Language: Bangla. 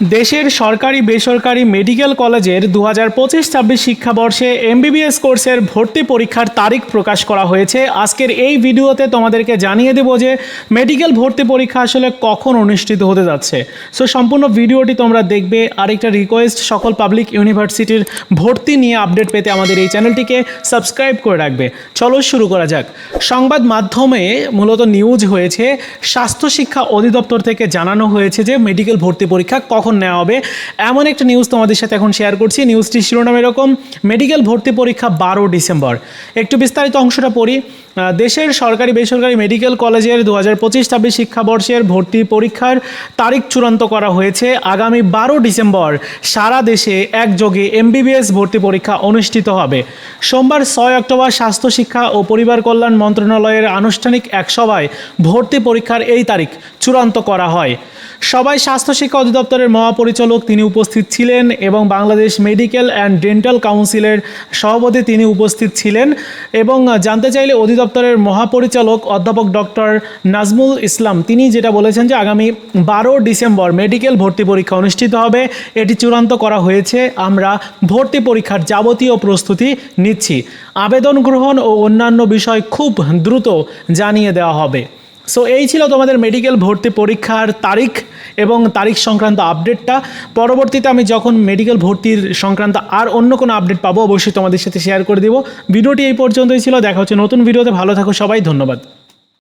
দেশের সরকারি বেসরকারি মেডিকেল কলেজের দু হাজার পঁচিশ ছাব্বিশ শিক্ষাবর্ষে এমবিবিএস কোর্সের ভর্তি পরীক্ষার তারিখ প্রকাশ করা হয়েছে। আজকের এই ভিডিওতে তোমাদেরকে জানিয়ে দেবো যে মেডিকেল ভর্তি পরীক্ষা আসলে কখন অনুষ্ঠিত হতে যাচ্ছে। সো সম্পূর্ণ ভিডিওটি তোমরা দেখবে। আরেকটা রিকোয়েস্ট সকল পাবলিক ইউনিভার্সিটির ভর্তি নিয়ে আপডেট পেতে আমাদের এই চ্যানেলটিকে সাবস্ক্রাইব করে রাখবে। চলো শুরু করা যাক। সংবাদ মাধ্যমে মূলত নিউজ হয়েছে। স্বাস্থ্য শিক্ষা অধিদপ্তর থেকে জানানো হয়েছে যে মেডিকেল ভর্তি পরীক্ষা কখন নেওয়া হবে? এমন একটা নিউজ তোমাদের সাথে এখন শেয়ার করছি। নিউজটি শিরোনাম এরকম মেডিকেল ভর্তি পরীক্ষা বারো ডিসেম্বর। একটু বিস্তারিত অংশটা পড়ি। দেশের সরকারি বেসরকারি মেডিকেল কলেজের দু হাজার পঁচিশ ছাব্বিশ শিক্ষাবর্ষের ভর্তি পরীক্ষার তারিখ চূড়ান্ত করা হয়েছে। আগামী বারো ডিসেম্বর সারা দেশে একযোগে এমবিবিএস ভর্তি পরীক্ষা অনুষ্ঠিত হবে। সোমবার ছয় অক্টোবর স্বাস্থ্য, শিক্ষা ও পরিবার কল্যাণ মন্ত্রণালয়ের আনুষ্ঠানিক এক সভায় ভর্তি পরীক্ষার এই তারিখ চূড়ান্ত করা হয়। সবাই স্বাস্থ্য, শিক্ষা অধিদপ্তরের মহাপরিচালক তিনি উপস্থিত ছিলেন এবং বাংলাদেশ মেডিকেল অ্যান্ড ডেন্টাল কাউন্সিলের সভাপতি তিনি উপস্থিত ছিলেন এবং জানতে চাইলে অধিদপ্তরের মহাপরিচালক অধ্যাপক ডক্টর নাজমুল ইসলাম, তিনি যেটা বলেছেন যে আগামী বারো ডিসেম্বর মেডিকেল ভর্তি পরীক্ষা অনুষ্ঠিত হবে। এটি চূড়ান্ত করা হয়েছে। আমরা ভর্তি পরীক্ষার যাবতীয় প্রস্তুতি নিচ্ছি। আবেদন গ্রহণ ও অন্যান্য বিষয় খুব দ্রুত জানিয়ে দেওয়া হবে। সো এই ছিল তোমাদের মেডিকেল ভর্তি পরীক্ষার তারিখ এবং তারিখ সংক্রান্ত আপডেটটা পরবর্তীতে আমি যখন মেডিকেল ভর্তির সংক্রান্ত আর অন্য কোনো আপডেট পাবো, অবশ্যই তোমাদের সাথে শেয়ার করে দেবো। ভিডিওটি এই পর্যন্তই ছিল। দেখা হচ্ছে নতুন ভিডিওতে ভালো থাকো সবাই। ধন্যবাদ।